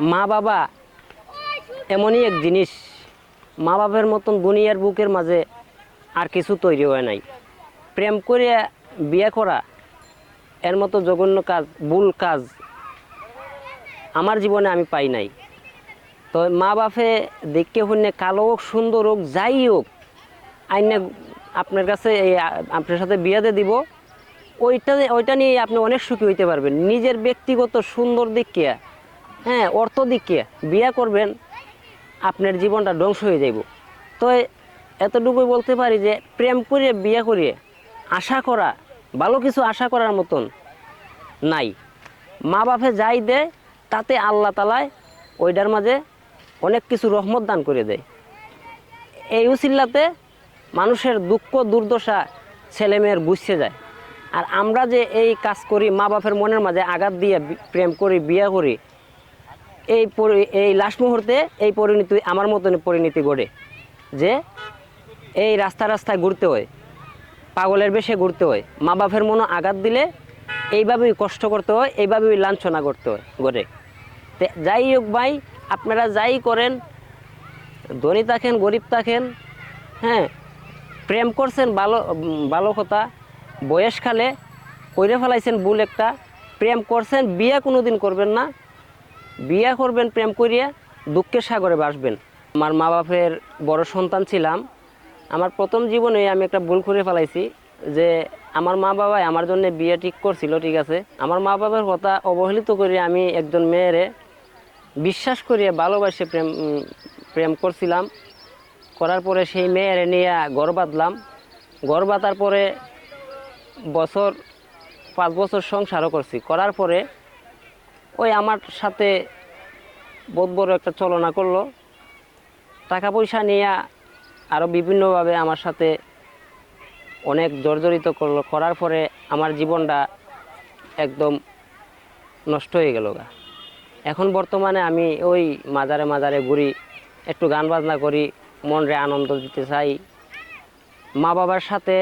মা বাবা এমনই এক জিনিস। মা বাবার মতন দুনিয়ার বুকের মাঝে আর কিছু তৈরি হয় নাই। প্রেম করে বিয়ে করা, এর মতো জঘন্য কাজ, ভুল কাজ আমার জীবনে আমি পাই নাই। তো মা বাপে দেখতে শুনে কালো হোক, সুন্দর হোক, যাই হোক, আইনে আপনার কাছে এই আপনার সাথে বিয়াতে দিব। ওইটা ওইটা নিয়ে আপনি অনেক সুখী হইতে পারবেন। নিজের ব্যক্তিগত সুন্দর দিক হ্যাঁ অর্থ দিক বিয়া করবেন, আপনার জীবনটা ধ্বংস হয়ে যাইব। তো এতটুকুই বলতে পারি যে, প্রেম করে বিয়ে করিয়ে আশা করা, ভালো কিছু আশা করার মতন নাই। মা বাপে যাই দেয়, তাতে আল্লাহ তালায় ওইটার মাঝে অনেক কিছু রহমত দান করে দেয়। এই উচিল্লাতে মানুষের দুঃখ, দুর্দশা ছেলেমেয়ের বুঝতে যায়। আর আমরা যে এই কাজ করি, মা বাপের মনের মাঝে আঘাত দিয়ে প্রেম করি, বিয়ে করি এই এই লাস্ট মুহূর্তে এই পরিণতি আমার মতন পরিণতি ঘটে। যে এই রাস্তা রাস্তায় ঘুরতে হয়, পাগলের বেশে ঘুরতে হয় মা বাপের মনে আঘাত দিলে এইভাবেই কষ্ট করতে হয়, এইভাবেই লাঞ্ছনা করতে হয় ঘরে তে যাই হোক ভাই, আপনারা যাই করেন, ধনী থাকেন, গরিব থাকেন হ্যাঁ প্রেম করছেন ভালো ভালো কথা বয়সকালে কইরে ফেলাইছেন ভুল একটা, প্রেম করছেন, বিয়ে কোনো দিন করবেন না বিয়ে করবেন, প্রেম করিয়া দুঃখের সাগরে বাসবেন। আমার মা বাপের বড় সন্তান ছিলাম। আমার প্রথম জীবনে আমি একটা ভুল করে ফেলাইছি যে আমার মা বাবাই আমার জন্য বিয়ে ঠিক করছিল, ঠিক আছে? আমার মা বাবার কথা অবহেলিত করে আমি একজন মেয়েরে বিশ্বাস করিয়ে ভালোবাসে প্রেম প্রেম করছিলাম। করার পরে সেই মেয়েরে নিয়ে ঘর বাঁধলাম। ঘর বাঁধার পরে বছর, পাঁচ বছর সংসারও করছি। করার পরে ওই আমার সাথে বোধ বড় একটা চলনা করল। টাকা পয়সা নিয়ে আরও বিভিন্নভাবে আমার সাথে অনেক জর্জরিত করল। করার পরে আমার জীবনটা একদম নষ্ট হয়ে গেল গা। এখন বর্তমানে আমি ওই মাজারে মাজারে ঘুরি, একটু গান বাজনা করি, মনরে আনন্দ দিতে চাই। মা বাবার সাথে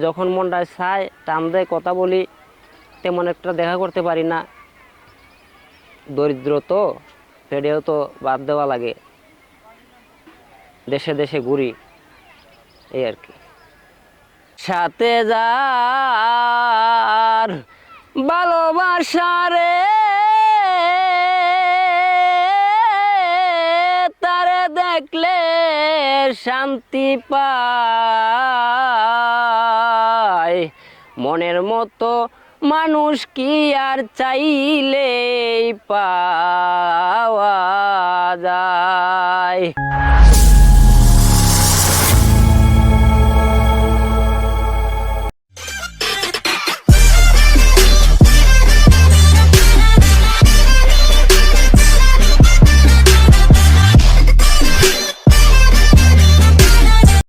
যখন মনটা চায়, টান দেয়, কথা বলি, তেমন একটা দেখা করতে পারি না। দরিদ্র তো পেটেও তো বাদ দেওয়া লাগে। দেশে দেশে ঘুরি, এই আর কি। সাথে যার ভালোবাসারে তারে দেখলে শান্তি পায়। মনের মতো মানুষ কি আর চাইলে পাওয়া যায়?